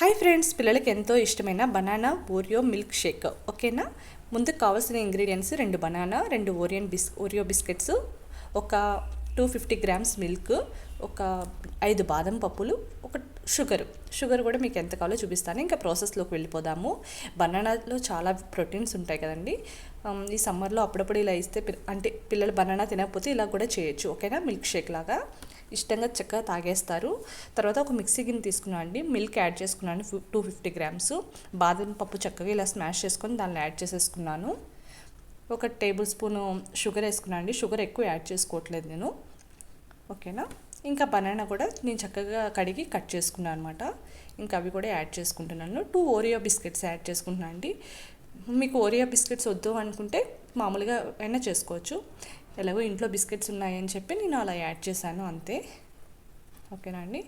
Hi friends పిల్లలకి ఎంతో ఇష్టమైన బనానా ఓరియో మిల్క్ షేక్. ఓకేనా? ముందుకు కావాల్సిన ఇంగ్రీడియంట్స్ రెండు బనానా రెండు ఓరియన్ బిస్ ఓరియో బిస్కెట్స్ ఒక టూ ఫిఫ్టీ గ్రామ్స్ మిల్క్ ఒక ఐదు బాదం పప్పులు ఒక షుగర్. షుగర్ కూడా మీకు ఎంత కావాలో చూపిస్తాను. ఇంకా ప్రాసెస్లోకి వెళ్ళిపోదాము. బనానాలో చాలా ప్రోటీన్స్ ఉంటాయి కదండి. ఈ సమ్మర్లో అప్పుడప్పుడు ఇలా ఇస్తే పిల్ల- అంటే పిల్లలు బనానా తినకపోతే ఇలా కూడా చేయొచ్చు. ఓకేనా? మిల్క్ షేక్ లాగా. ఇష్టంగా చక్కగా తాగేస్తారు. తర్వాత ఒక మిక్సీ గిన్నె తీసుకున్నాను అండి. మిల్క్ యాడ్ చేసుకున్నాను. Two fifty grams. బాదం పప్పు చక్కగా ఇలా స్మాష్ చేసుకొని దాన్ని యాడ్ చేసేసుకున్నాను. ఒక టేబుల్ స్పూన్ షుగర్ వేసుకున్నాను అండి. షుగర్ ఎక్కువ యాడ్ చేసుకోవట్లేదు నేను. ఓకేనా? ఇంకా బనానా కూడా నేను చక్కగా కడిగి కట్ చేసుకున్నాను అనమాట ఇంకా అవి కూడా యాడ్ చేసుకుంటున్నాను. టూ ఓరియో బిస్కెట్స్ యాడ్ చేసుకుంటున్నాను అండి. మీకు ఓరియో బిస్కెట్స్ వద్దు అనుకుంటే మామూలుగా అయినా చేసుకోవచ్చు. ఎలాగో ఇంట్లో బిస్కెట్స్ ఉన్నాయని చెప్పి నేను అలా యాడ్ చేశాను అంతే. ఓకేనా అండి?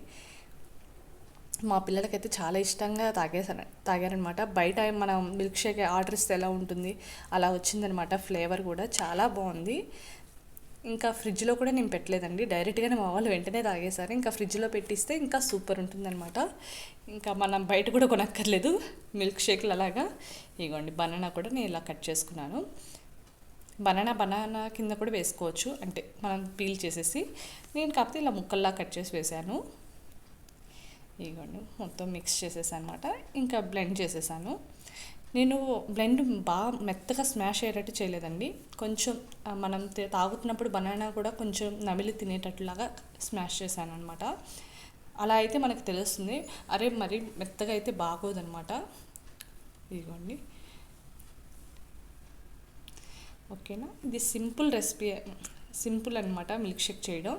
మా పిల్లలకైతే చాలా ఇష్టంగా తాగేసాను తాగారనమాట. బయట మనం మిల్క్ షేక్ ఆర్డర్ ఇస్తే ఎలా ఉంటుంది? అలా వచ్చిందనమాట ఫ్లేవర్ కూడా. చాలా బాగుంది. ఇంకా ఫ్రిడ్జ్లో కూడా నేను పెట్టలేదండి. డైరెక్ట్గానే మా వాళ్ళు వెంటనే తాగేశారు. ఇంకా ఫ్రిడ్జ్లో పెట్టిస్తే ఇంకా సూపర్ ఉంటుందన్నమాట ఇంకా మనం బయట కూడా కొనక్కర్లేదు. మిల్క్ షేక్లు అలాగా ఇగోండి బనానా కూడా నేను ఇలా కట్ చేసుకున్నాను. బనానా బనానా కింద కూడా వేసుకోవచ్చు. అంటే మనం పీల్ చేసేసి నేను కాకపోతే ఇలా ముక్కల్లా కట్ చేసి వేసాను. ఇదిగోండి మొత్తం మిక్స్ చేసేసాను అనమాట ఇంకా బ్లెండ్ చేసేసాను. నేను బ్లెండ్ బాగా మెత్తగా స్మాష్ అయ్యేటట్టు చేయలేదండి. కొంచెం మనం తాగుతున్నప్పుడు బనానా కూడా కొంచెం నమిలి తినేటట్లాగా స్మాష్ చేశాను అనమాట అలా అయితే మనకు తెలుస్తుంది. అరే మరి మెత్తగా అయితే బాగోదనమాట ఇదిగోండి. ఓకేనా? ఇది సింపుల్ రెసిపీ సింపుల్ అనమాట మిల్క్ షేక్ చేయడం.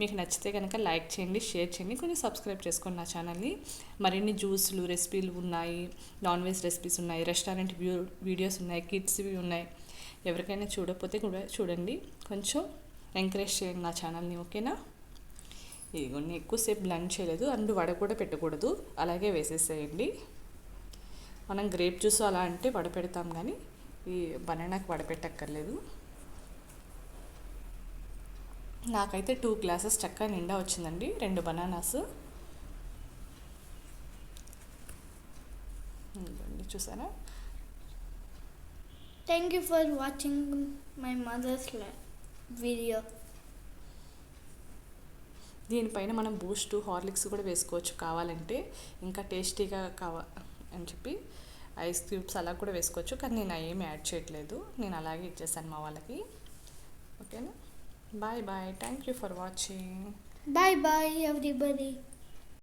మీకు నచ్చితే కనుక లైక్ చేయండి షేర్ చేయండి. కొంచెం సబ్స్క్రైబ్ చేసుకోండి నా ఛానల్ని. మరిన్ని జ్యూస్లు రెసిపీలు ఉన్నాయి. నాన్ వెజ్ రెసిపీస్ ఉన్నాయి. రెస్టారెంట్ వ్యూ వీడియోస్ ఉన్నాయి. కిడ్స్వి ఉన్నాయి. ఎవరికైనా చూడకపోతే కూడా చూడండి. కొంచెం ఎంకరేజ్ చేయండి నా ఛానల్ని ఓకేనా? ఇదిగోండి ఎక్కువసేపు బ్లెండ్ చేయలేదు. అండ్ వడ కూడా పెట్టకూడదు. అలాగే వేసేసేయండి. మనం గ్రేప్ జ్యూస్ అలా అంటే వడ పెడతాం కానీ ఈ బనానాకి వడపెట్టక్కర్లేదు. నాకైతే టూ గ్లాసెస్ చక్కగా నిండా వచ్చిందండి రెండు బనానాస్. చూసారా? You for watching my mother's la- video. దీనిపైన మనం బూస్ట్ హార్లిక్స్ కూడా వేసుకోవచ్చు కావాలంటే. ఇంకా టేస్టీగా కావ అని చెప్పి ఐస్ క్యూబ్స్ అలా కూడా వేసుకోవచ్చు కానీ నేను ఏమి యాడ్ చేయట్లేదు. నేను అలాగే ఇచ్చేసాను మా వాళ్ళకి. ఓకేనా? Bye bye. Thank you for watching. Bye bye everybody.